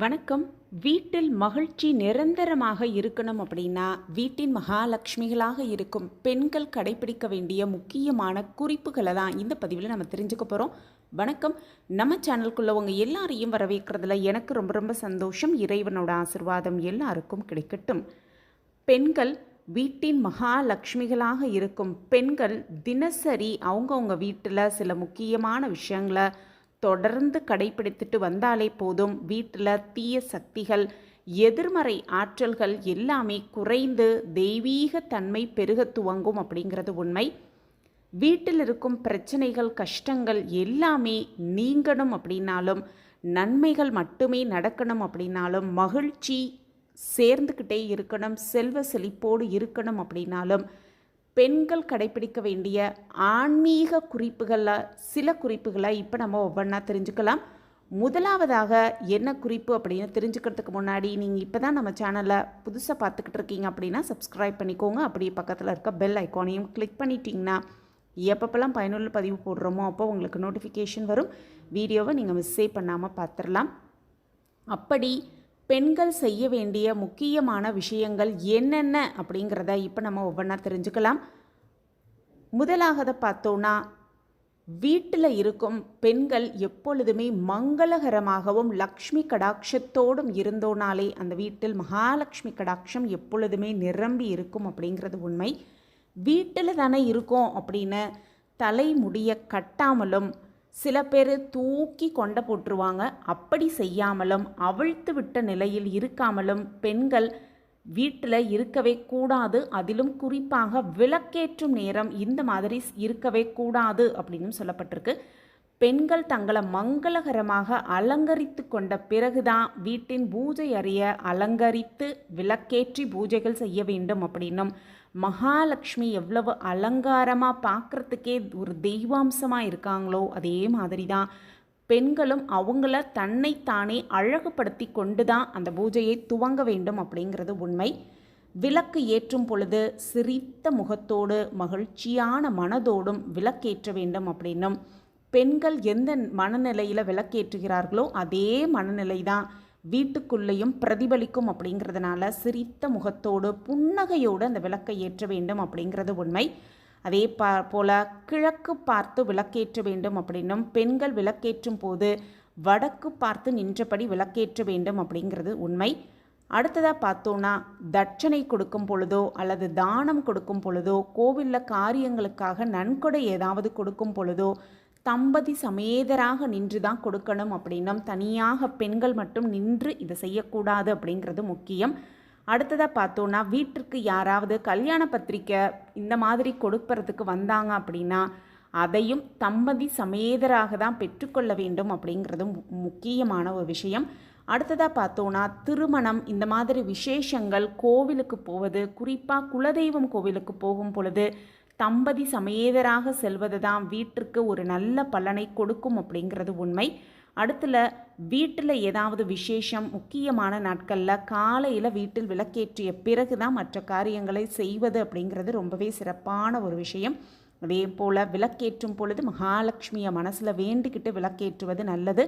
வணக்கம். வீட்டில் மகிழ்ச்சி நிரந்தரமாக இருக்கணும் அப்படின்னா வீட்டின் மகாலட்சுமிகளாக இருக்கும் பெண்கள் கடைபிடிக்க வேண்டிய முக்கியமான குறிப்புகளை தான் இந்த பதிவில் நம்ம தெரிஞ்சுக்க போகிறோம் வணக்கம். நம்ம சேனலுக்குள்ள உங்கள் எல்லாரையும் வரவேற்கிறதுல எனக்கு ரொம்ப ரொம்ப சந்தோஷம். இறைவனோட ஆசிர்வாதம் எல்லாருக்கும் கிடைக்கட்டும். பெண்கள் வீட்டின் மகாலட்சுமிகளாக இருக்கும் பெண்கள் தினசரி அவங்கவுங்க வீட்டில் சில முக்கியமான விஷயங்களை தொடர்ந்து கடைபிடித்துட்டு வந்தாலே போதும். வீட்டில் தீய சக்திகள் எதிர்மறை ஆற்றல்கள் எல்லாமே குறைந்து தெய்வீக தன்மை பெருக துவங்கும் அப்படிங்கிறது உண்மை. வீட்டில் இருக்கும் பிரச்சனைகள் கஷ்டங்கள் எல்லாமே நீங்கணும் அப்படின்னாலும் நன்மைகள் மட்டுமே நடக்கணும் அப்படின்னாலும் மகிழ்ச்சி சேர்ந்துக்கிட்டே இருக்கணும் செல்வ செழிப்போடு இருக்கணும் அப்படின்னாலும் பெண்கள் கடைபிடிக்க வேண்டிய ஆன்மீக குறிப்புகளில் சில குறிப்புகளை இப்போ நம்ம ஒவ்வொன்றா தெரிஞ்சுக்கலாம். முதலாவதாக என்ன குறிப்பு அப்படின்னு தெரிஞ்சுக்கிறதுக்கு முன்னாடி நீங்கள் இப்போ தான் நம்ம சேனலை புதுசாக பார்த்துக்கிட்டு இருக்கீங்க அப்படின்னா சப்ஸ்கிரைப் பண்ணிக்கோங்க. அப்படியே பக்கத்தில் இருக்க பெல் ஐக்கானையும் கிளிக் பண்ணிட்டீங்கன்னா எப்பப்பெல்லாம் பயனுள்ள பதிவு போடுறோமோ அப்போ உங்களுக்கு நோட்டிஃபிகேஷன் வரும். வீடியோவை நீங்கள் மிஸ்ஸே பண்ணாமல் பார்த்துடலாம் அப்படி பெண்கள் செய்ய வேண்டிய முக்கியமான விஷயங்கள் என்னென்ன அப்படிங்கிறத இப்போ நம்ம ஒவ்வொன்றா தெரிஞ்சுக்கலாம். முதலாகத பார்த்தோன்னா வீட்டில் இருக்கும் பெண்கள் எப்பொழுதுமே மங்களகரமாகவும் லக்ஷ்மி கடாட்சத்தோடும் இருந்தோனாலே அந்த வீட்டில் மகாலட்சுமி கடாட்சம் எப்பொழுதுமே நிரம்பி இருக்கும் அப்படிங்கிறது உண்மை. வீட்டில் தானே இருக்கோம் அப்படின்னு தலைமுடிய கட்டாமலும் சில பேர் தூக்கி கொண்ட போட்டுருவாங்க. அப்படி செய்யாமலும் அவிழ்த்து விட்ட நிலையில் இருக்காமலும் பெண்கள் வீட்டில் இருக்கவே கூடாது. அதிலும் குறிப்பாக விளக்கேற்றும் நேரம் இந்த மாதிரி இருக்கவே கூடாது அப்படின்னு சொல்லப்பட்டிருக்கு. பெண்கள் தங்களை மங்களகரமாக அலங்கரித்து கொண்ட பிறகுதான் வீட்டின் பூஜை அறைய அலங்கரித்து விளக்கேற்றி பூஜைகள் செய்ய வேண்டும் அப்படின்னும். மகாலட்சுமி எவ்வளவு அலங்காரமாக பார்க்குறதுக்கே ஒரு தெய்வாம்சமாக இருக்காங்களோ அதே மாதிரி தான் பெண்களும் அவங்கள தன்னைத்தானே அழகுபடுத்தி கொண்டு தான் அந்த பூஜையை துவங்க வேண்டும் அப்படிங்கிறது உண்மை. விளக்கு ஏற்றும் பொழுது சிரித்த முகத்தோடு மகிழ்ச்சியான மனதோடும் விளக்கேற்ற வேண்டும் அப்படின்னும். பெண்கள் எந்த மனநிலையில் விளக்கேற்றுகிறார்களோ அதே மனநிலை தான் வீட்டுக்குள்ளேயும் பிரதிபலிக்கும் அப்படிங்கிறதுனால சிரித்த முகத்தோடு புன்னகையோடு அந்த விளக்கை ஏற்ற வேண்டும் அப்படிங்கிறது உண்மை. அதே பா போல் கிழக்கு பார்த்து விளக்கேற்ற வேண்டும் அப்படின்னும் பெண்கள் விளக்கேற்றும் போது வடக்கு பார்த்து நின்றபடி விளக்கேற்ற வேண்டும் அப்படிங்கிறது உண்மை. அடுத்ததாக பார்த்தோன்னா தட்சணை கொடுக்கும் பொழுதோ அல்லது தானம் கொடுக்கும் பொழுதோ கோவிலில் காரியங்களுக்காக நன்கொடை ஏதாவது கொடுக்கும் பொழுதோ தம்பதி சமேதராக நின்று தான் கொடுக்கணும் அப்படின்னும் தனியாக பெண்கள் மட்டும் நின்று இதை செய்யக்கூடாது அப்படிங்கிறது முக்கியம். அடுத்ததாக பார்த்தோன்னா வீட்டிற்கு யாராவது கல்யாண பத்திரிக்கை இந்த மாதிரி கொடுப்பறதுக்கு வந்தாங்க அப்படின்னா அதையும் தம்பதி சமேதராக தான் பெற்றுக்கொள்ள வேண்டும் அப்படிங்கிறதும் முக்கியமான ஒரு விஷயம். அடுத்ததாக பார்த்தோன்னா திருமணம் இந்த மாதிரி விசேஷங்கள் கோவிலுக்கு போவது குறிப்பாக குலதெய்வம் கோவிலுக்கு போகும் பொழுது தம்பதி சமேதராக செல்வது தான் வீட்டிற்கு ஒரு நல்ல பலனை கொடுக்கும் அப்படிங்கிறது உண்மை. அடுத்துல வீட்டில் ஏதாவது விசேஷம் முக்கியமான நாட்களில் காலையில் வீட்டில் விளக்கேற்றிய பிறகு தான் மற்ற காரியங்களை செய்வது அப்படிங்கிறது ரொம்பவே சிறப்பான ஒரு விஷயம். அதே போல் விளக்கேற்றும் பொழுது மகாலட்சுமியை மனசில் வேண்டிக்கிட்டு விளக்கேற்றுவது நல்லது.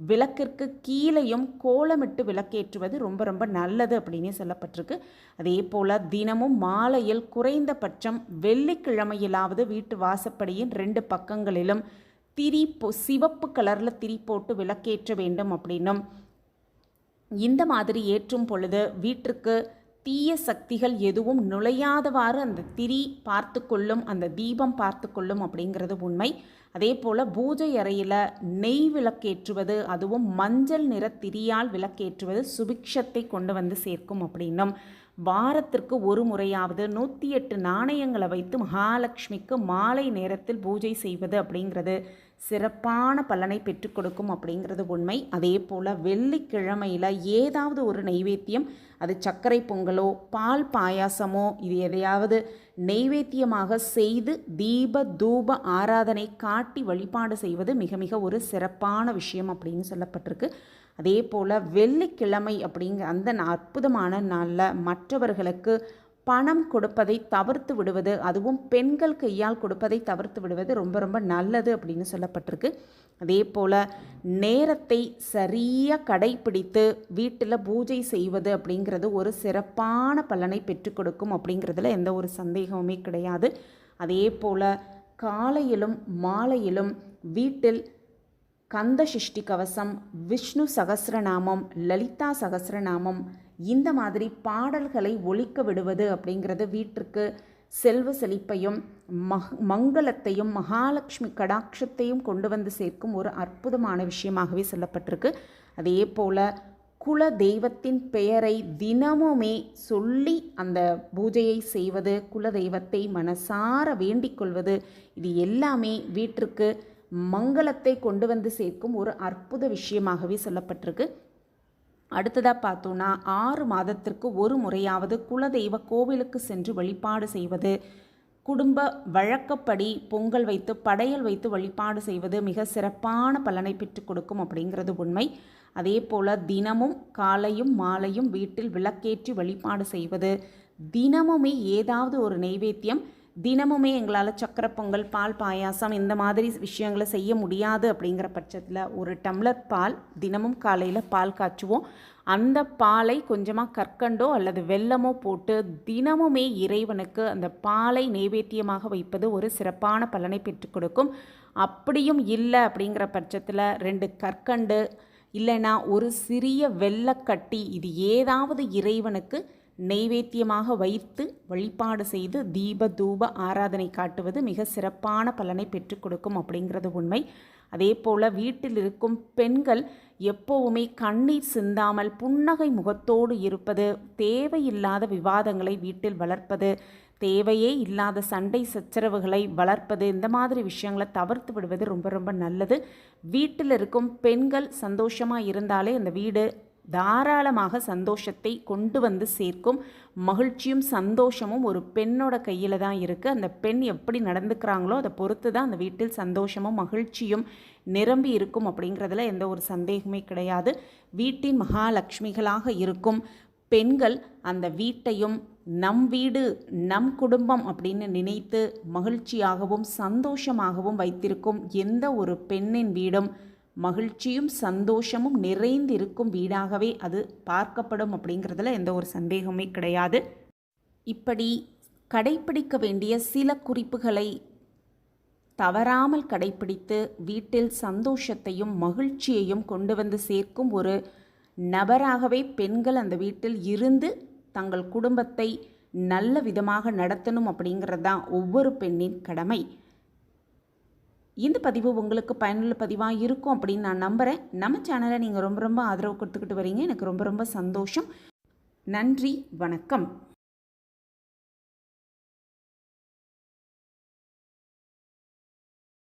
விளக்கிற்கு கீழையும் கோலமிட்டு விளக்கேற்றுவது ரொம்ப ரொம்ப நல்லது அப்படின்னு சொல்லப்பட்டிருக்கு. அதே போல் தினமும் மாலையில் குறைந்தபட்சம் வெள்ளிக்கிழமையிலாவது வீட்டு வாசப்படியின் ரெண்டு பக்கங்களிலும் திரி போ சிவப்பு கலரில் திரி போட்டு விளக்கேற்ற வேண்டும் அப்படின்னும். இந்த மாதிரி ஏற்றும் பொழுது வீட்டிற்கு தீய சக்திகள் எதுவும் நுழையாதவாறு அந்த திரி பார்த்து கொள்ளும் அந்த தீபம் பார்த்து கொள்ளும் அப்படிங்கிறது உண்மை. அதே போல் பூஜை அறையில் நெய் விளக்கேற்றுவது அதுவும் மஞ்சள் நிற திரியால் விளக்கேற்றுவது சுபிக்ஷத்தை கொண்டு வந்து சேர்க்கும் அப்படின்னும். வாரத்திற்கு ஒரு முறையாவது நூற்றி எட்டு நாணயங்களை வைத்து மகாலட்சுமிக்கு மாலை நேரத்தில் பூஜை செய்வது அப்படிங்கிறது சிறப்பான பலனை பெற்றுக் கொடுக்கும் அப்படிங்கிறது உண்மை. அதே போல் வெள்ளிக்கிழமையில் ஏதாவது ஒரு நைவேத்தியம் அது சர்க்கரை பொங்கலோ பால் பாயாசமோ இது எதையாவது நெய்வேத்தியமாக செய்து தீப தூப ஆராதனை காட்டி வழிபாடு செய்வது மிக மிக ஒரு சிறப்பான விஷயம் அப்படின்னு சொல்லப்பட்டிருக்கு. அதே போல் வெள்ளிக்கிழமை அப்படிங்கிற அந்த அற்புதமான நாளில் மற்றவர்களுக்கு பணம் கொடுப்பதை தவிர்த்து விடுவது அதுவும் பெண்கள் கையால் கொடுப்பதை தவிர்த்து விடுவது ரொம்ப ரொம்ப நல்லது அப்படின்னு சொல்லப்பட்டிருக்கு. அதே போல் நேரத்தை சரியாக கடைப்பிடித்து வீட்டில் பூஜை செய்வது அப்படிங்கிறது ஒரு சிறப்பான பலனை பெற்றுக் கொடுக்கும் அப்படிங்கிறதுல எந்த ஒரு சந்தேகமுமே கிடையாது. அதே போல் காலையிலும் மாலையிலும் வீட்டில் கந்த சிஷ்டி கவசம் விஷ்ணு சகசிரநாமம் லலிதா சகசிரநாமம் இந்த மாதிரி பாடல்களை ஒழிக்க விடுவது அப்படிங்கிறது வீட்டிற்கு செல்வ செழிப்பையும் மஹ் மங்களத்தையும் மகாலட்சுமி கடாட்சத்தையும் கொண்டு வந்து சேர்க்கும் ஒரு அற்புதமான விஷயமாகவே சொல்லப்பட்டிருக்கு. அதே போல் குல தெய்வத்தின் பெயரை தினமுமே சொல்லி அந்த பூஜையை செய்வது குல தெய்வத்தை மனசார வேண்டிக் கொள்வது இது எல்லாமே வீட்டிற்கு மங்களத்தை கொண்டு வந்து சேர்க்கும் ஒரு அற்புத விஷயமாகவே சொல்லப்பட்டிருக்கு. அடுத்ததாக பார்த்தோன்னா ஆறு மாதத்திற்கு ஒரு முறையாவது குலதெய்வ கோவிலுக்கு சென்று வழிபாடு செய்வது. குடும்ப வழக்கப்படி பொங்கல் வைத்து படையல் வைத்து வழிபாடு செய்வது மிக சிறப்பான பலனை பெற்றுக் கொடுக்கும் அப்படிங்கிறது உண்மை. அதே போல் தினமும் காலையும் மாலையும் வீட்டில் விளக்கேற்றி வழிபாடு செய்வது. தினமுமே ஏதாவது ஒரு நைவேத்தியம் தினமுமே எங்களால் சக்கரை பொங்கல் பால் பாயாசம் இந்த மாதிரி விஷயங்களை செய்ய முடியாது அப்படிங்கிற பட்சத்தில் ஒரு டம்ளர் பால் தினமும் காலையில் பால் காய்ச்சுவோம். அந்த பாலை கொஞ்சமாக கற்கண்டோ அல்லது வெல்லமோ போட்டு தினமுமே இறைவனுக்கு அந்த பாலை நைவேத்தியமாக வைப்பது ஒரு சிறப்பான பலனை பெற்றுக் கொடுக்கும். அப்படியும் இல்லை அப்படிங்கிற பட்சத்தில் ரெண்டு கற்கண்டு இல்லைன்னா ஒரு சிறிய வெள்ளக்கட்டி இது ஏதாவது இறைவனுக்கு நெய்வேத்தியமாக வைத்து வழிபாடு செய்து தீப தூப ஆராதனை காட்டுவது மிக சிறப்பான பலனை பெற்றுக் கொடுக்கும் அப்படிங்கிறது உண்மை. அதே போல் வீட்டில் இருக்கும் பெண்கள் எப்போவுமே கண்ணீர் சிந்தாமல் புன்னகை முகத்தோடு இருப்பது தேவையில்லாத விவாதங்களை வீட்டில் வளர்ப்பது தேவையே இல்லாத சண்டை சச்சரவுகளை வளர்ப்பது இந்த மாதிரி விஷயங்களை தவிர்த்து விடுவது ரொம்ப ரொம்ப நல்லது. வீட்டில் இருக்கும் பெண்கள் சந்தோஷமாக இருந்தாலே அந்த வீடு தாராளமாக சந்தோஷத்தை கொண்டு வந்து சேர்க்கும். மகிழ்ச்சியும் சந்தோஷமும் ஒரு பெண்ணோட கையில் தான் இருக்குது அந்த பெண் எப்படி நடந்துக்கிறாங்களோ அதை பொறுத்து தான் அந்த வீட்டில் சந்தோஷமும் மகிழ்ச்சியும் நிரம்பி இருக்கும் அப்படிங்கிறதுல எந்த ஒரு சந்தேகமே கிடையாது. வீட்டின் மகாலட்சுமிகளாக இருக்கும் பெண்கள் அந்த வீட்டையும் நம் வீடு நம் குடும்பம் அப்படின்னு நினைத்து மகிழ்ச்சியாகவும் சந்தோஷமாகவும் வைத்திருக்கும் எந்த ஒரு பெண்ணின் வீடும் மகிழ்ச்சியும் சந்தோஷமும் நிறைந்திருக்கும் வீடாகவே அது பார்க்கப்படும் அப்படிங்கிறதுல எந்த ஒரு சந்தேகமே கிடையாது. இப்படி கடைப்பிடிக்க வேண்டிய சில குறிப்புகளை தவறாமல் கடைப்பிடித்து வீட்டில் சந்தோஷத்தையும் மகிழ்ச்சியையும் கொண்டு வந்து சேர்க்கும் ஒரு நபராகவே பெண்கள் அந்த வீட்டில் இருந்து தங்கள் குடும்பத்தை நல்ல விதமாக நடத்தணும் அப்படிங்கிறது தான் ஒவ்வொரு பெண்ணின் கடமை. இந்த பதிவு உங்களுக்கு பயனுள்ள பதிவாக இருக்கும் அப்படின்னு நான் நம்புகிறேன் நம்ம சேனலை நீங்கள் ரொம்ப ரொம்ப ஆதரவு கொடுத்துக்கிட்டு வரீங்க. எனக்கு ரொம்ப ரொம்ப சந்தோஷம். நன்றி வணக்கம்.